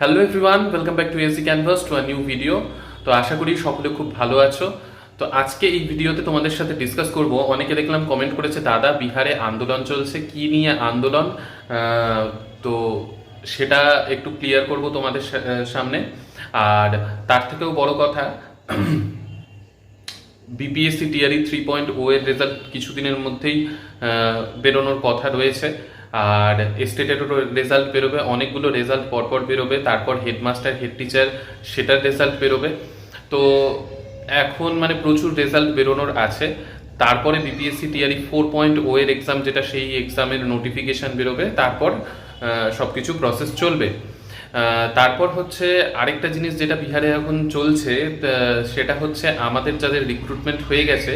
Hello everyone welcome back to AC canvas to a new video তো আশা করি সকলে খুব ভালো আছো। তো আজকে এই ভিডিওতে তোমাদের সাথে ডিসকাস করব। অনেকে দেখলাম কমেন্ট করেছে, দাদা, বিহারে আন্দোলন চলছে, কি নিয়ে আন্দোলন? তো সেটা একটু ক্লিয়ার করব তোমাদের সামনে। আর তার থেকেও বড় কথা BPSC TRE three point O এর রেজাল্ট কিছুদিনের মধ্যেই বেরোনোর কথা রয়েছে। আর স্টেটেরও রেজাল্ট বেরোবে, অনেকগুলো রেজাল্ট পরপর বেরোবে, তারপর হেডমাস্টার হেড টিচার সেটার রেজাল্ট বেরোবে। তো এখন মানে প্রচুর রেজাল্ট বেরোনোর আছে। তারপরে বিপিএসসি টিআরই ফোর পয়েন্ট ও এর এক্সাম যেটা, সেই এক্সামের নোটিফিকেশন বেরোবে। তারপর সব কিছু প্রসেস চলবে। তারপর হচ্ছে আরেকটা জিনিস যেটা বিহারে এখন চলছে সেটা হচ্ছে আমাদের যাদের রিক্রুটমেন্ট হয়ে গেছে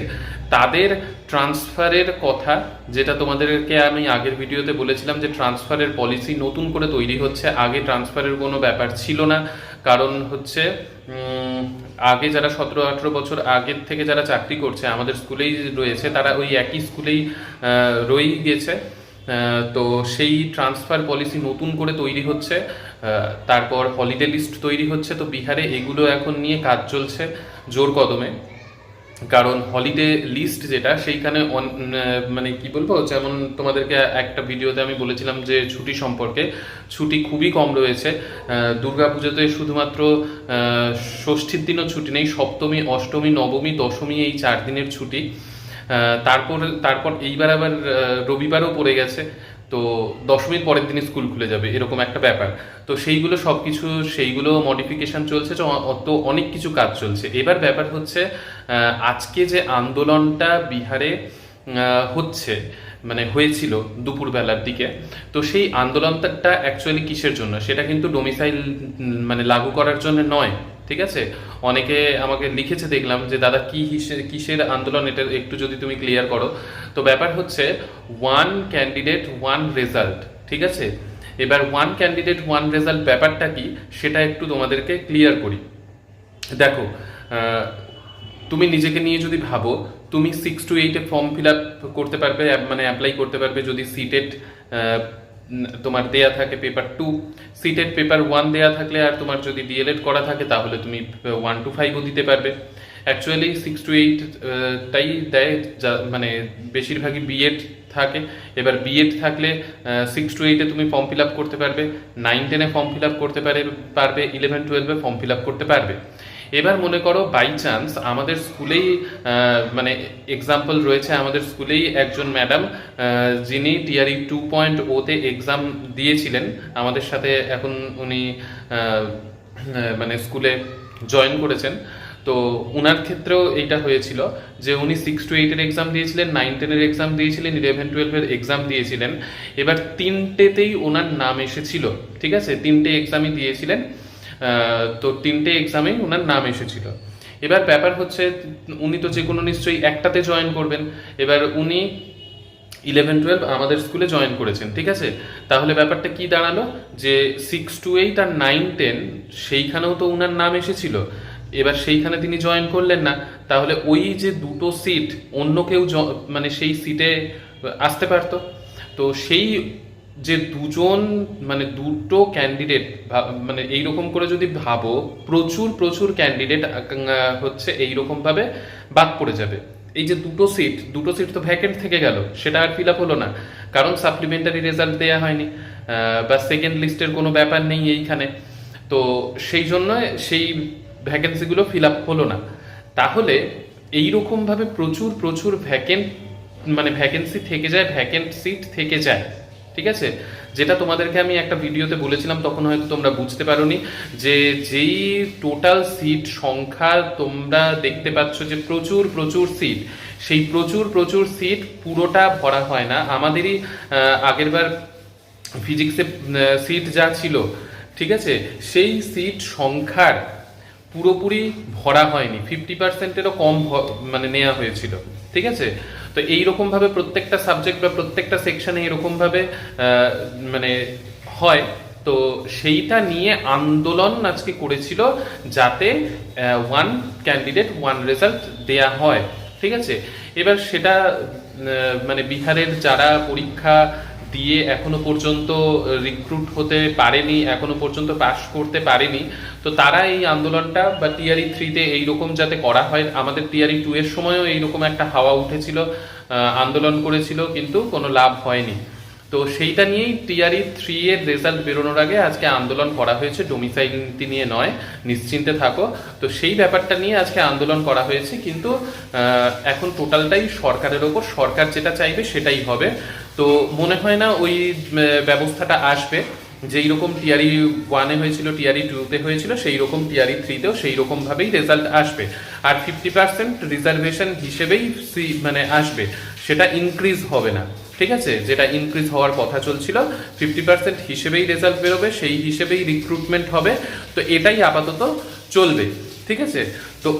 তাদের ট্রান্সফারের কথা, যেটা তোমাদেরকে আমি আগের ভিডিওতে বলেছিলাম যে ট্রান্সফারের পলিসি নতুন করে তৈরি হচ্ছে। আগে ট্রান্সফারের কোনো ব্যাপার ছিল না। কারণ হচ্ছে আগে যারা সতেরো, আঠেরো বছর আগের থেকে যারা চাকরি করছে, আমাদের স্কুলেই রয়েছে, তারা ওই একই স্কুলেই রয়েই গেছে। তো সেই ট্রান্সফার পলিসি নতুন করে তৈরি হচ্ছে। তারপর হলিডে লিস্ট তৈরি হচ্ছে। তো বিহারে এগুলো এখন নিয়ে কাজ চলছে জোর কদমে। কারণ হলিডে লিস্ট যেটা, সেইখানে মানে কি বলব, যেমন তোমাদেরকে একটা ভিডিওতে আমি বলেছিলাম যে ছুটি সম্পর্কে, ছুটি খুবই কম রয়েছে। দুর্গা পুজোতে শুধুমাত্র ষষ্ঠীর দিনও ছুটি নেই, সপ্তমী, অষ্টমী, নবমী, দশমী এই চার দিনের ছুটি। তারপর তারপর এইবার আবার রবিবারও পড়ে গেছে। তো দশমীর পরের দিনই স্কুল খুলে যাবে, এরকম একটা ব্যাপার। তো সেইগুলো সব কিছু সেইগুলো মডিফিকেশন চলছে, তো অনেক কিছু কাজ চলছে। এবার ব্যাপার হচ্ছে আজকে যে আন্দোলনটা বিহারে হচ্ছে মানে হয়েছিল দুপুরবেলার দিকে, তো সেই আন্দোলনটা অ্যাকচুয়ালি কিসের জন্য? সেটা কিন্তু ডোমিসাইল মানে লাগু করার জন্য নয়। ঠিক আছে? অনেকে আমাকে লিখেছে দেখলাম যে, দাদা, কি কিসের আন্দোলন? এটা একটু যদি তুমি ক্লিয়ার করো। তো ব্যাপার হচ্ছে ওয়ান ক্যান্ডিডেট ওয়ান রেজাল্ট ঠিক আছে? এবার ওয়ান ক্যান্ডিডেট ওয়ান রেজাল্ট ব্যাপারটা কি? সেটা একটু তোমাদেরকে ক্লিয়ার করি। দেখো তুমি নিজেকে নিয়ে যদি ভাবো, তুমি সিক্স টু এইটে ফর্ম ফিল আপ করতে পারবে মানে অ্যাপ্লাই করতে পারবে যদি সিটেট তোমার দেয়া থাকে paper two CTET paper one দেয়া থাকলে আর তোমার যদি ডিএলএড করা থাকে তাহলে তুমি ওয়ান টু ফাইভও দিতে পারবে। অ্যাকচুয়ালি সিক্স টু এইট টাই দেয়, যা মানে বেশিরভাগই বিএড থাকে। এবার বিএড থাকলে সিক্স টু এইটে তুমি ফর্ম ফিল আপ করতে পারবে নাইন টেনে ফর্ম ফিল আপ করতে পারে, পারবে ইলেভেন টুয়েলভে ফর্ম ফিল আপ করতে পারবে। এবার মনে করো বাই চান্স আমাদের স্কুলেই মানে এক্সাম্পল রয়েছে, আমাদের স্কুলেই একজন ম্যাডাম যিনি টিআরই টু পয়েন্ট ওতে এক্সাম দিয়েছিলেন। আমাদের সাথে এখন উনি মানে স্কুলে জয়েন করেছেন। তো ওনার ক্ষেত্রেও এইটা হয়েছিল যে উনি সিক্স টু এইটের এক্সাম দিয়েছিলেন নাইন টেনের এক্সাম দিয়েছিলেন ইলেভেন টুয়েলভের এক্সাম দিয়েছিলেন। এবার তিনটেতেই ওনার নাম এসেছিল, ঠিক আছে? তিনটে এক্সামই দিয়েছিলেন। তো তিনটে এক্সামেই ওনার নাম এসেছিল। এবার ব্যাপার হচ্ছে, উনি তো যে কোনো নিশ্চয়ই একটাতে জয়েন করবেন। এবার উনি ইলেভেন টুয়েলভ আমাদের স্কুলে জয়েন করেছেন, ঠিক আছে? তাহলে ব্যাপারটা কি দাঁড়াল? যে সিক্স টু এইট আর নাইন টেন সেইখানেও তো উনার নাম এসেছিল। এবার সেইখানে তিনি জয়েন করলেন না। তাহলে ওই যে দুটো সিট অন্য কেউ মানে সেই সিটে আসতে পারতো। তো সেই যে দুজন মানে দুটো ক্যান্ডিডেট মানে এইরকম করে যদি ভাবো, প্রচুর প্রচুর ক্যান্ডিডেট হচ্ছে এইরকম ভাবে বাদ পড়ে যাবে। এই যে দুটো সিট দুটো সিট তো ভ্যাকেন্ট থেকে গেল, সেটা আর ফিল আপ হলো না। কারণ সাপ্লিমেন্টারি রেজাল্ট দেওয়া হয়নি বা সেকেন্ড লিস্টের কোনো ব্যাপার নেই এইখানে। তো সেই জন্য সেই ভ্যাকেন্সিগুলো ফিল আপ হলো না। তাহলে এইরকমভাবে প্রচুর প্রচুর ভ্যাকেন্ট মানে ভ্যাকেন্সি থেকে যায় ভ্যাকেন্ট সিট থেকে যায়। ঠিক আছে? যেটা তোমাদেরকে আমি একটা ভিডিওতে বলেছিলাম, তখন হয়তো তোমরা বুঝতে পারোনি, যে যেই টোটাল সিট সংখ্যা তোমরা দেখতে পাচ্ছ যে প্রচুর প্রচুর সিট সেই প্রচুর প্রচুর সিট পুরোটা ভরা হয় না। আমাদেরই আগেরবার ফিজিক্সে সিট যা ছিল, ঠিক আছে? সেই সিট সংখ্যার পুরোপুরি ভরা হয়নি। ফিফটি পার্সেন্টেরও কম মানে নেওয়া হয়েছিল। ঠিক আছে? তো এইরকমভাবে প্রত্যেকটা সাবজেক্ট বা প্রত্যেকটা সেকশনে এরকমভাবে মানে হয়, তো সেইটা নিয়ে আন্দোলন আজকে করেছিল যাতে ওয়ান ক্যান্ডিডেট ওয়ান রেজাল্ট দেয়া হয়, ঠিক আছে? এবার সেটা মানে বিহারের যারা পরীক্ষা দিয়ে এখনও পর্যন্ত রিক্রুট হতে পারেনি, এখনও পর্যন্ত পাশ করতে পারেনি। তো তারা এই আন্দোলনটা বা টিআরই থ্রিতে এইরকম যাতে করা হয়, আমাদের টিআরই টু এর সময়ও এইরকম একটা হাওয়া উঠেছিল আন্দোলন করেছিল, কিন্তু কোনো লাভ হয়নি। তো সেইটা নিয়েই টিআরই থ্রি এর রেজাল্ট বেরোনোর আগে আজকে আন্দোলন করা হয়েছে ডোমিসাইল নীতি নিয়ে নয়, নিশ্চিন্তে থাকো। তো সেই ব্যাপারটা নিয়ে আজকে আন্দোলন করা হয়েছে, কিন্তু এখন টোটালটাই সরকারের ওপর, সরকার যেটা চাইবে সেটাই হবে। তো মনে হয় না ওই ব্যবস্থাটা আসবে, যেই রকম টিআরই ওয়ানে হয়েছিল, টিআরই টুতে হয়েছিল, সেই রকম টিআরই থ্রিতেও সেই রকম ভাবেই রেজাল্ট আসবে। আর ফিফটি পার্সেন্ট রিজার্ভেশন হিসেবেই মানে আসবে, সেটা ইনক্রিজ হবে না। ঠিক আছে? যেটা ইনক্রিজ হওয়ার কথা চলছিল ফিফটি পার্সেন্ট হিসেবেই রেজাল্ট বেরোবে, সেই হিসেবেই রিক্রুটমেন্ট হবে। তো এটাই আপাতত চলবে, ঠিক আছে? তো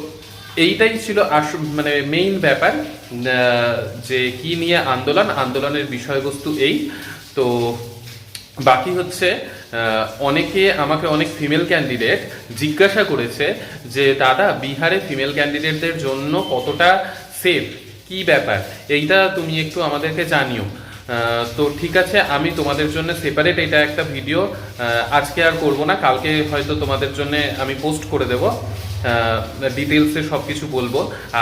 এইটাই ছিল আস মানে মেইন ব্যাপার যে কি নিয়ে আন্দোলন, আন্দোলনের বিষয়বস্তু এই। তো বাকি হচ্ছে অনেকে আমাকে অনেক ফিমেল ক্যান্ডিডেট জিজ্ঞাসা করেছে যে, দাদা, বিহারে ফিমেল ক্যান্ডিডেটদের জন্য কতটা সেফ কি ব্যাপার? এইটা তুমি একটু আমাদেরকে জানিও। তো ঠিক আছে, আমি তোমাদের জন্য সেপারেট এটা একটা ভিডিও আজকে আর করব না, কালকে হয়তো তোমাদের জন্য আমি পোস্ট করে দেবো। ডিটেলসে সব কিছু বলব।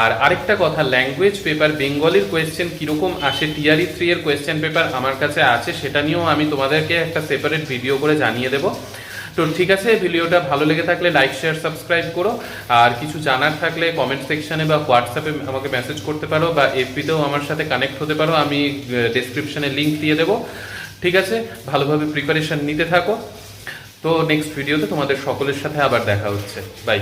আর আরেকটা কথা ল্যাঙ্গুয়েজ পেপার বেঙ্গলির কোয়েশ্চেন কীরকম আসে টিআরই থ্রি এর কোয়েশ্চেন পেপার আমার কাছে আছে, সেটা নিয়েও আমি তোমাদেরকে একটা সেপারেট ভিডিও করে জানিয়ে দেবো। তো ঠিক আছে? ভিডিওটা ভালো লেগে থাকলে লাইক শেয়ার সাবস্ক্রাইব করো। আর কিছু জানার থাকলে কমেন্ট সেকশানে বা হোয়াটসঅ্যাপে আমাকে মেসেজ করতে পারো বা এফপিতেও আমার সাথে কানেক্ট হতে পারো। আমি ডেসক্রিপশানে লিঙ্ক দিয়ে দেবো। ঠিক আছে? ভালোভাবে প্রিপারেশন নিতে থাকো। তো নেক্সট ভিডিওতে তোমাদের সকলের সাথে আবার দেখা হচ্ছে। বাই